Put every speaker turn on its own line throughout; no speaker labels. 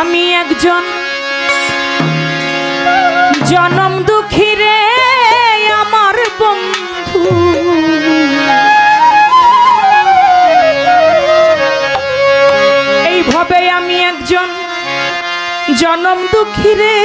আমি একজন জনম দুঃখী রে আমার বন্ধু। এইভাবে আমি একজন জনম দুঃখী রে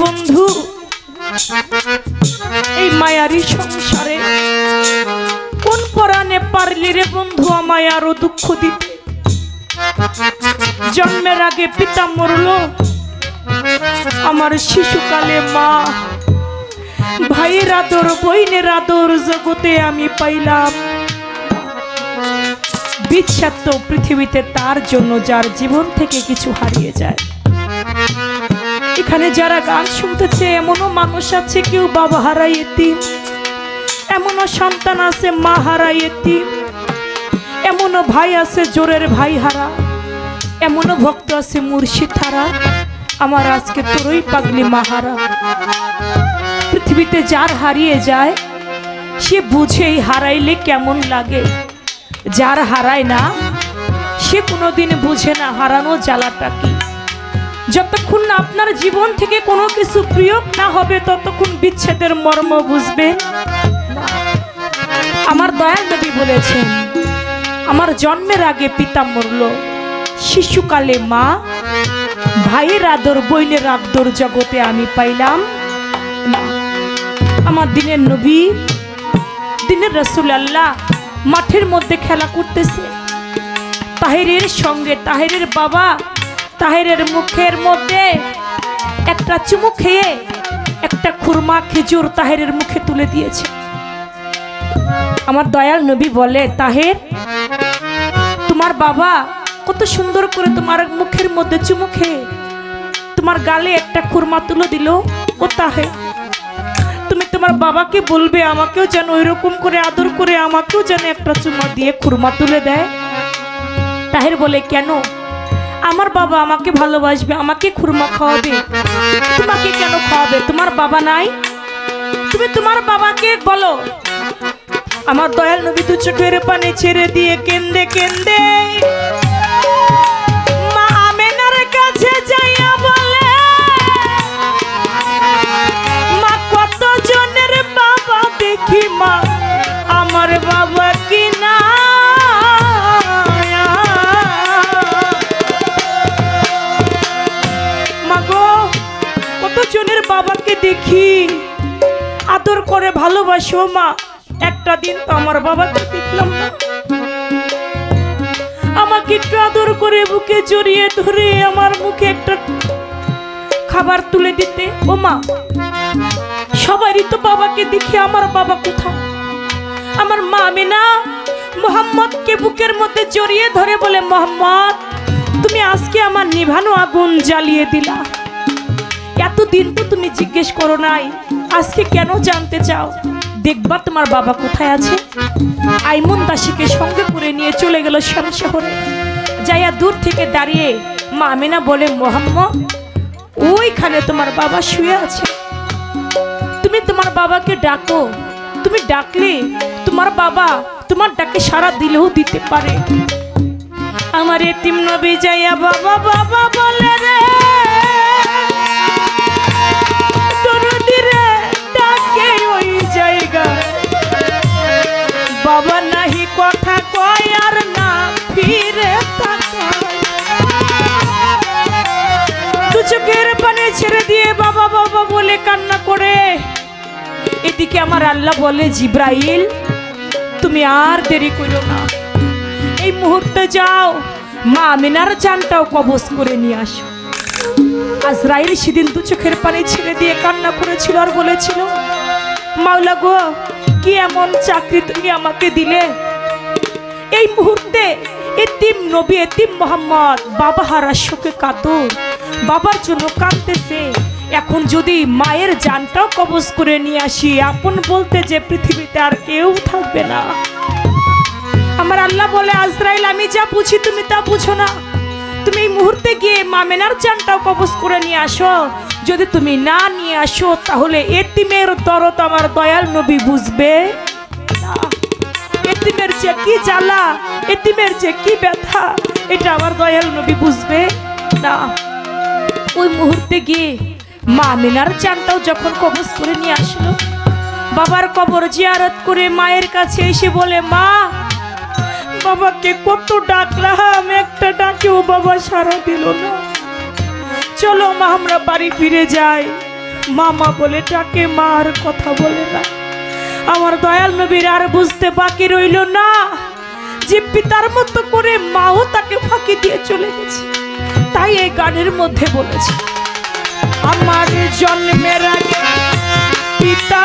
বন্ধু। এই মায়ারি সংসারে কোন পরাণে পারলি রে বন্ধু আমায় আরও দুঃখ দিতে? জন্মের আগে পিতা মরল, আমার শিশুকালে মা। ভাইয়ের আদর বইনের আদর জগতে আমি পাইলাম। বিচ্ছাত পৃথিবীতে তার জন্য যার জীবন থেকে কিছু হারিয়ে যায়। এখানে যারা গান শুনতেছে, এমনও মানুষ আছে, কেউ বাবা হারাই এতিম। এমনও সন্তান আছে, মা হারাই এতিম। এমনও ভাই আছে, জোরের ভাই হারা। এমনও ভক্ত আছে, মুর্শিদ হারা। আমার আজকে তোরই পাগলি মাহারা পৃথিবীতে যার হারিয়ে যায়, সে বুঝেই হারাইলে কেমন লাগে। যার হারায় না, সে কোনোদিন বুঝে না হারানো জ্বালাটা কি। যতক্ষণ না আপনার জীবন থেকে কোনো কিছু প্রিয় না হবে, ততক্ষণ বিচ্ছেদের মর্ম বুঝবে। আমার দয়াল নবী বলেছেন, আমার জন্মের আগে পিতা মরল, শিশুকালে মা, ভাইয়ের আদর বইনের আদর জগতে আমি পাইলাম। আমার দিনের নবী, দিনের রসুল আল্লাহ মাঠের মধ্যে খেলা করতেছে। তাহেরের সঙ্গে তাহেরের বাবা তাহেরের মুখের মধ্যে একটা চুমু খেয়ে একটা খুরমা খেজুর তাহেরের মুখে তুলে দিয়েছে। আমার দয়াল নবী বলে, তাহের, তোমার বাবা কত সুন্দর করে তোমার মুখের মধ্যে চুমু খেয়ে তোমার গালে একটা খুরমা তুলে দিল। ও তাহে তুমি তোমার বাবাকে বলবে, আমাকেও যেন ওইরকম করে আদর করে আমাকেও যেন একটা চুমা দিয়ে খুরমা তুলে দেয়? তাহের বলে, কেন? আমার বাবা আমাকে ভালোবাসবে, আমাকে খুরমা খাওয়াবে। তোমাকে কেন খাওয়াবে? তোমার বাবা নাই? তুমি তোমার বাবাকে বলো। আমার দয়াল নবী দু চোখের পানি ছেড়ে দিয়ে কেন্দে কেন্দে, মা মা বাবা দেখি মা? আমার বাবা কি না বাবাকে দেখি। আদর করে ভালোবাসো মা। একটা দিন তো আমার বাবাকে দেখলাম না। আমাকে একটু আদর করে বুকে জড়িয়ে ধরে আমার মুখে একটা খাবার তুলে দিতে। ও মা, সবারই তো বাবাকে দেখি আমার বাবা কোথায়? আমার মা আমিনা, মোহাম্মদকে বুকের মধ্যে জড়িয়ে ধরে বলে, মোহাম্মদ, তুমি আজকে আমার নিভানো আগুন জ্বালিয়ে দিলা। এতদিন তো তুমি জিজ্ঞেস করো নাই। আজকে কেন জানতে চাও? দেখবা তোমার বাবা কোথায় আছে? আইমন দাসীকে সঙ্গে করে নিয়ে চলে গেল শ্যাম শহরে। যাইয়া দূর থেকে দাঁড়িয়ে মামিনা বলে মোহাম্মদ ওইখানে তোমার বাবা শুয়ে আছে। তুমি তোমার বাবাকে ডাকো। তুমি ডাকলে তোমার বাবা তোমার ডাকে সারা দিলেও দিতে পারে। আমার এতিম নবী যাইয়া বাবা বাবা, বলে রে। পানি ছেড়ে দিয়ে বাবা বাবা বলে কান্না করে। এদিকে আমার আল্লাহ বলে, জিব্রাইল, তুমি আর দেরি করো না। এই মুহূর্তে যাও, মা আমিনার জানটাও কবজ করে নিয়ে আসো। আজরাইল সেদিন দু চোখের পানি ছেড়ে দিয়ে কান্না করেছিল আর বলেছিল, মাওলা গো, কি এমন চাকরি তুমি আমাকে দিলে? এই মুহূর্তে এতিম নবী, এতিম মোহাম্মদ, বাবা হারার শোকে কাতর বাবার জন্য কাঁদতেছে। এখন যদি মায়ের জানটাও কবজ করে নিয়ে আসি, আপন বলতে যে পৃথিবীতে আর কেউ থাকবে না। আমার আল্লাহ বলে, আজরাইল, আমি যা বুঝি তুমি তা বুঝো না। তুমি এই মুহূর্তে গিয়ে মামেনার চানটাও কবজ করে নিয়ে আসো। যদি তুমি না নিয়ে আসো, তাহলে এতিমের দরদ আমার দয়াল নবী বুঝবে। এতিমের যে কি জ্বালা, এতিমের যে কি ব্যথা, এটা আমার দয়াল নবী বুঝবে? না। ওই মুহূর্তে গিয়ে মা মিনার চানটাও যখন কবজ করে নিয়ে আসলো, বাবার কবর জিয়ারত করে মায়ের কাছে এসে বলে, মা, বাবাকে কত ডাকলাম, একটা ডাকেও বাবা সারা দিল না। চলো মা, আমরা বাড়ি ফিরে যাই। মামা বলে, ডাকে, মা আর কথা বলে না। আমার দয়াল নবীর আর বুঝতে বাকি রইল না। যে পিতার মতো করে মাও তাকে ফাঁকি দিয়ে চলে গেছে। তাই এই গানের মধ্যে বলেছে, আমার জন্মের আগে পিতা